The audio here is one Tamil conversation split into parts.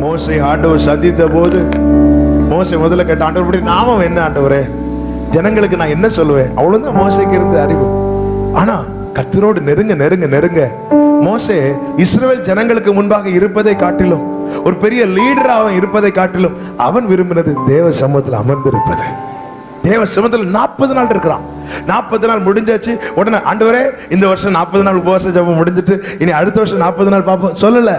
மோசை ஆண்டவர் சந்தித்த போது மோசை முதல்ல கேட்ட ஆண்டவர் நாமம் என்ன ஆண்டவரே? ஜனங்களுக்கு நான் என்ன சொல்லுவேன்? அவ்வளவுதான் மோசைக்கு இருந்த அறிவு. ஆனா கத்தரோடு நெருங்க நெருங்க நெருங்க மோசே இஸ்ரேல் ஜனங்களுக்கு முன்பாக இருப்பதை காட்டிலும் ஒரு பெரிய லீடர் அவன் இருப்பதை காட்டிலும் அவன் விரும்பினது தேவ சமூகத்தில் அமர்ந்திருப்பது. தேவ சமூகத்தில் நாற்பது நாள் இருக்கிறான். நாற்பது நாள் முடிஞ்சாச்சு. உடனே ஆண்டவரே இந்த வருஷம் நாற்பது நாள் உபவாச ஜபம் முடிஞ்சிட்டு இனி அடுத்த வருஷம் நாற்பது நாள் பார்ப்போம். சொல்லல.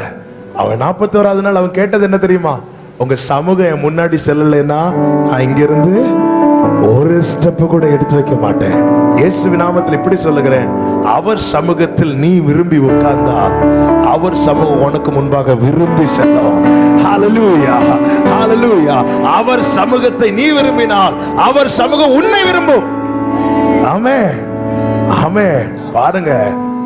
அவன் நாற்பத்தோராவது நாள் அவன் கேட்டது என்ன தெரியுமா? உங்க சமூகம் என் முன்னாடி செல்லலைன்னா நான் இங்க இருந்து ஒரு ஸ்டெப் கூட எடுத்து வைக்க மாட்டேன். இயேசு நாமத்தில் இப்படி சொல்லுகிறேன். அவர் சமூகத்தில் நீ விரும்பி உட்கார்ந்தால் அவர் சமூகம் உனக்கு முன்பாக விரும்பி செல்லும். ஹalleluya ஹalleluya அவர் சமூகத்தை நீ விரும்பினால் அவர் சமூகம் உன்னை விரும்பும். ஆமே ஆமே பாருங்க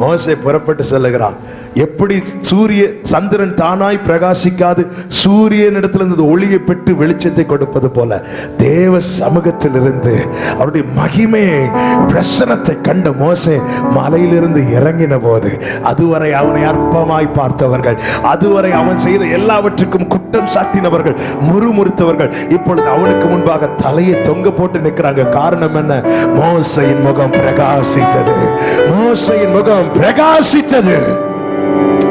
மோசை புறப்பட்டு செல்லுகிறான். எப்படி சூரிய சந்திரன் தானாய் பிரகாசிக்காது சூரியனிடத்திலிருந்து ஒளியை பெற்று வெளிச்சத்தை கொடுப்பது போல தேவ சமூகத்திலிருந்து அவருடைய மகிமையை பிரசனத்தை கண்ட மோசே மலையிலிருந்து இறங்கின போது அதுவரை அவனை அற்பமாய் பார்த்தவர்கள் அதுவரை அவன் செய்த எல்லாவற்றுக்கும் குற்றம் சாட்டினவர்கள் முறுமுறுத்தவர்கள் இப்பொழுது அவனுக்கு முன்பாக தலையை தொங்க போட்டு நிற்கிறாங்க. காரணம் என்ன? மோசையின் முகம் பிரகாசித்தது. மோசையின் முகம் பிரகாசித்தது.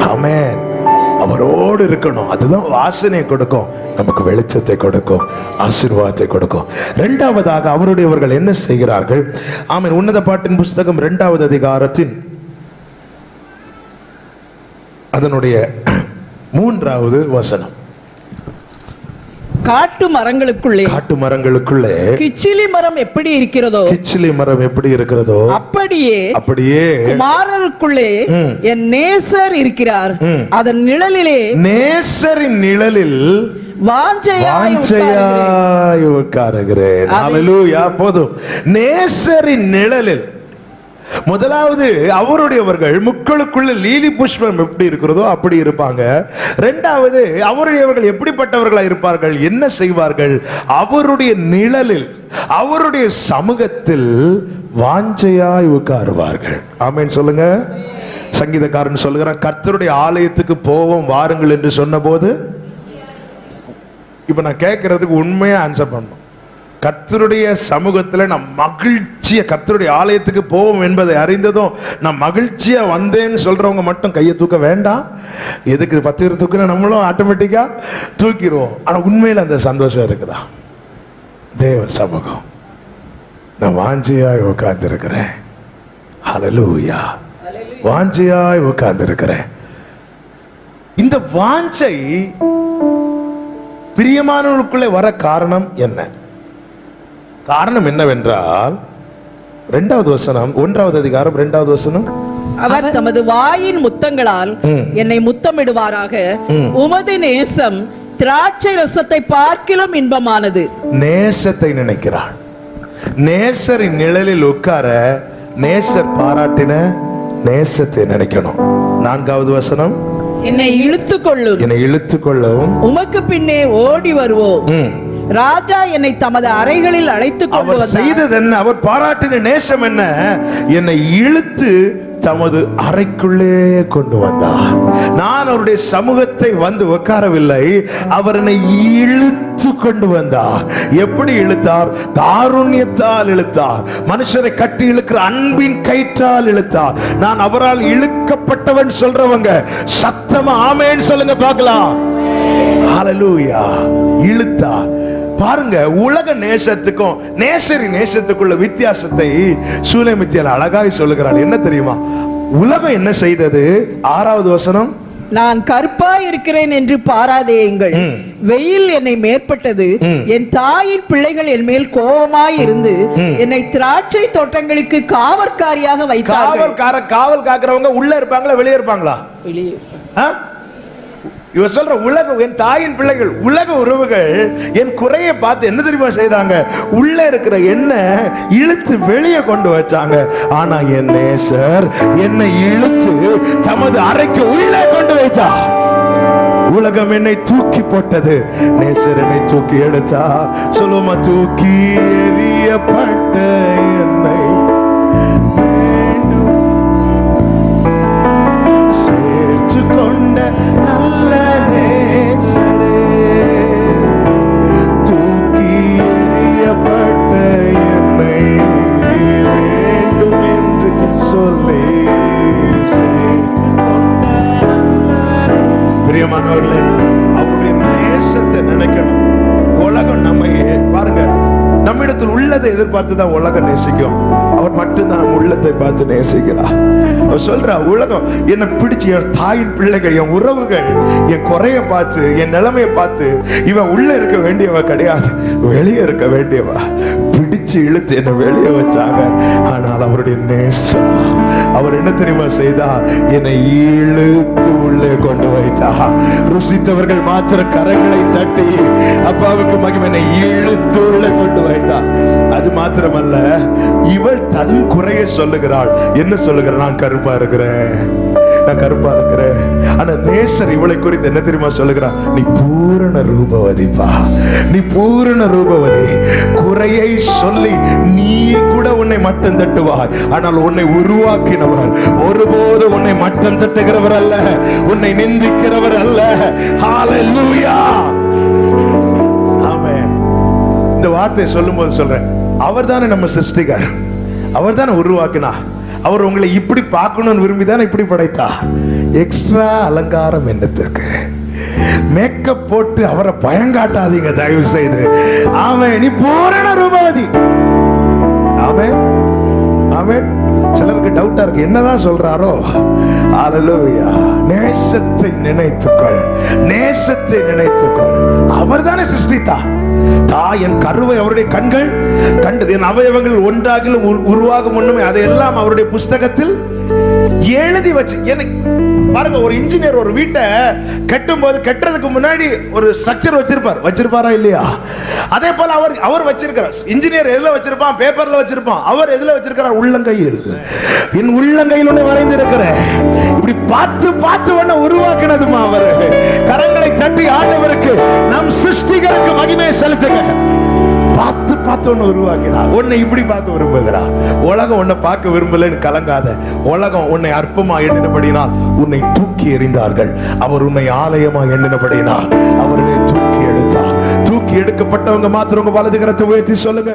அமேன் அவரோடு இருக்கணும். அதுதான் வாசனையை கொடுக்கும். நமக்கு வெளிச்சத்தை கொடுக்கும். ஆசீர்வாதத்தை கொடுக்கும். இரண்டாவதாக அவருடையவர்கள் என்ன செய்கிறார்கள்? ஆமென். உன்னத பாட்டின் புஸ்தகம் இரண்டாவது அதிகாரத்தின் அதனுடைய மூன்றாவது வசனம். காட்டு மரங்களுக்குள்ளே காட்டு மரங்களுக்குள்ளே கிச்சிலி மரம் எப்படி இருக்கிறதோ கிச்சிலி மரம் எப்படி இருக்கிறதோ அப்படியே அப்படியே குமாரருக்குள்ளே. என் நேசர் இருக்கிறார். அதன் நிழலிலே நேசரின் நிழலில் வாஞ்சையாய் உட்காருகிறேன். போதும் நேசரின் நிழலில் முதலாவது அவருடையவர்கள் முக்களுக்குள்ள லீலி புஷ்பம் எப்படி இருக்கிறதோ அப்படி இருப்பாங்க. ரெண்டாவது அவருடையவர்கள் எப்படிப்பட்டவர்களாக இருப்பார்கள்? என்ன செய்வார்கள்? அவருடைய நிழலில் அவருடைய சமூகத்தில் வாஞ்சையாய் உட்காருவார்கள். ஆமேன்னு சொல்லுங்க. சங்கீதக்காரன் சொல்லுகிறான் கர்த்தருடைய ஆலயத்துக்கு போவோம் வாருங்கள் என்று சொன்னபோது இப்போ நான் கேட்கறதுக்கு உண்மையாக ஆன்சர் பண்ணணும். கர்த்தருடைய சமூகத்துல நான் மகிழ்ச்சியா கர்த்தருடைய ஆலயத்துக்கு போவோம் என்பதை அறிந்ததும் நான் மகிழ்ச்சியா வந்தேன்னு சொல்றவங்க மட்டும் கையை தூக்க வேண்டாம். எதுக்கு பத்து பேர் தூக்கினா நம்மளும் ஆட்டோமேட்டிக்கா தூக்கிடுவோம். ஆனா உண்மையில அந்த சந்தோஷம் இருக்குதா? தேவ சமூகம். நான் வாஞ்சியாய் உட்கார்ந்து இருக்கிறேன் ஹalleluya வாஞ்சியாய் உட்கார்ந்து இருக்கிறேன் இந்த வாஞ்சை பிரியமானவர்களுக்குள்ளே வர காரணம் என்ன? காரணம் என்னவென்றால் இரண்டாவது வசனம் ஒன்றாவது அதிகாரம் இரண்டாவது வசனம். அவர் தமது வாயின் முத்தங்களால். என்னை முத்தமிடுவாராக. உமது நேசம் திராட்சை ரசத்தை பார்க்கிலும் இன்பமானது. நேசத்தை நினைக்கிறாள். நேசரின் நிழலில் உட்கார நேசர் பாராட்டின நேசத்தை நினைக்கணும். நான்காவது வசனம். என்னை இழுத்து கொள்ளும் என்னை இழுத்து கொள்ளவும் உமக்கு பின்னே ஓடி வருவோம். ராஜா என்னை தமது அறைகளில் அழைத்து அவர் செய்தது என்ன? அவர் பாராட்டின நேசம் என்ன? என்னை இழுத்து தமது அறைக்குள்ளே கொண்டு வந்தார். நான் அவருடைய சமூகத்தை வந்து உட்காரவில்லை. அவர் என்னை இழுத்து கொண்டு வந்தார். எப்படி இழுத்தார்? தாருண்யத்தால் இழுத்தார். மனுஷரை கட்டி இழுக்கிற அன்பின் கயிற்றால் இழுத்தார். நான் அவரால் இழுக்கப்பட்டவன் சொல்றவங்க சத்தமா ஆமேன்னு சொல்லுங்க பார்க்கலாம். இழுத்தார். பாருங்க உலக நேசத்துக்கும் நேசரி நேசத்துக்குள்ள வித்தியாசத்தை சூலமித்தியால் அழகாய் சொல்லுகிறாள் என்ன தெரியுமா? உலகம் என்ன செய்தது? ஆறாவது வசனம். நான் கருப்பாய் இருக்கிறேன் என்று பாராதேயுங்கள். வெயில் என்னை மேற்பட்டது. என் தாயின் பிள்ளைகள் என் மேல் கோபமாய் இருந்து என்னை திராட்சை தோட்டங்களுக்கு காவற்காரியாக வைத்தார்கள். காவல்கார காவல் காக்கிறவங்க உள்ள இருப்பாங்களா வெளியே இருப்பாங்களா? வெளியே. இவர் சொல்ற உலக என் தாயின் பிள்ளைகள் உலக உறவுகள் என் குறையை பார்த்து என்ன தெரியுமா செய்தாங்க? உள்ள இருக்கிற என்ன இழுத்து வெளியே கொண்டு வச்சாங்க. ஆனா என் நேசர் என்னை இழுத்து தமது அறைக்கு உள்ளே கொண்டு வைத்தா? உலகம் என்னை தூக்கி போட்டது. நேசர் என்னை தூக்கி எடுத்தா? சொல்லுமா தூக்கி எறியப்பட்ட என்னை? வேண்டும். சேர்த்துக்கோ. உன்னை வேண்டும் என்று நேசத்தை நினைக்கணும். உலகம் நம்ம பாருங்க நம்மிடத்தில் உள்ளதை எதிர்பார்த்து உலகம் நேசிக்கும். அவர் மட்டும்தான் உள்ளத்தை பார்த்து நேசிக்கிறார். அவர் சொல்றா உலகம் என்னை பிடிச்சு என் தாயின் பிள்ளைகள் என் உறவுகள் என் குறைய பார்த்து என் நிலைமையை பார்த்து இவன் உள்ள இருக்க வேண்டியவ கிடையாது வெளியே இருக்க வேண்டியவா பிடிச்சு இழுத்து என்னை வெளியே வச்சாங்க. ஆனால் அவருடைய நேசம் அவர் என்ன தெரியுமா செய்தார் என்னை இழுத்து உள்ளே கொண்டு வைத்தார் ருசித்தவர்கள் மாத்திர கரங்களை தட்டி அப்பாவுக்கு மகிமை என்னை இழுத்து உள்ளே கொண்டு வைத்தார் அது மாத்திரமல்ல இவள் தன் குறைய சொல்லுகிறாள். என்ன சொல்லுகிறாள்? நான் கருப்பா இருக்கிறேன். நான் கருப்பா இருக்கிறேன். ஆனா நேசர் இவளை குறித்து என்ன தெரியுமா சொல்லுகிறான் நீ பூரண ரூபவதிப்பா. நீ பூரண ரூபவதி. குறையை சொல்லி நீ கூட உன்னை மட்டம் தட்டுவாய். ஆனால் உன்னை உருவாக்கினவர் ஒருபோது உன்னை மட்டம் தட்டுகிறவர் அல்ல உன்னை நிந்திக்கிறவர் அல்ல. ஹalleluya ஆமென் இந்த வார்த்தையை சொல்லும்போது சொல்றேன். அவர் தானே நம்ம சிருஷ்டிகர். அவர் தானே உருவாக்கினார். அவர் உங்களை இப்படி பார்க்கணும்னு விரும்பி தானே இப்படி படைத்தா. எக்ஸ்ட்ரா அலங்காரம் என்னத்திற்கு? மேக்கப் போட்டு அவரை பயங்காட்டாதீங்க தயவு செய்து ஆமே நீ பூரண ரூபவதி. ஆமே ஆமே சிலருக்கு டவுட்டா இருக்கு. என்னதான் சொல்றாரோ? ஹalleluya நேசத்தை நினைத்துக்கொள். நேசத்தை நினைத்துக்கொள். அவர்தானே சிருஷ்டித்தா? தாய் என் கருவை அவருடைய கண்கள் கண்டது. என் அவயவங்கள் ஒன்றாகிலும் உரு- உருவாகும் ஒண்ணுமே அதையெல்லாம் அவருடைய புஸ்தகத்தில் எழுதி வச்சு எனக்கு பாருங்க ஒரு இன்ஜினியர் ஒரு வீட்டை கட்டும் போது கட்டுறதுக்கு முன்னாடி ஒரு ஸ்ட்ரக்சர் வச்சிருப்பார். வச்சிருப்பாரா இல்லையா? அதே போல அவர் அவர் வச்சிருக்கிறார் இன்ஜினியர் எதுல வச்சிருப்பான்? பேப்பர்ல வச்சிருப்பான். அவர் எதுல வச்சிருக்கிறார்? உள்ளங்கையில். என் உள்ளங்கையில் ஒண்ணு வரைந்திருக்கிறேன். இப்படி பார்த்து பார்த்து ஒண்ணு உருவாக்கினதுமா அவர். கரங்களை தட்டி ஆண்டவருக்கு நம் சிருஷ்டிகருக்கு மகிமையை செலுத்துங்க. பார்த்து ஒன்று உருவாக்கினார். உன்னை இப்படி பார்க்க விரும்புகிறார். உலகம் உன்னை பார்க்க விரும்பலன்னு கலங்காத. உலகம் உன்னை அற்பமா எண்ணினபடினால் உன்னை தூக்கி எறிந்தார்கள். அவர் உன்னை ஆலயமா எண்ணினபடினால் அவர் தூக்கி எடுத்தார். தூக்கி எடுக்கப்பட்டவங்க மாத்திரவங்க வலதுகரத்தை வலது உயர்த்தி சொல்லுங்க.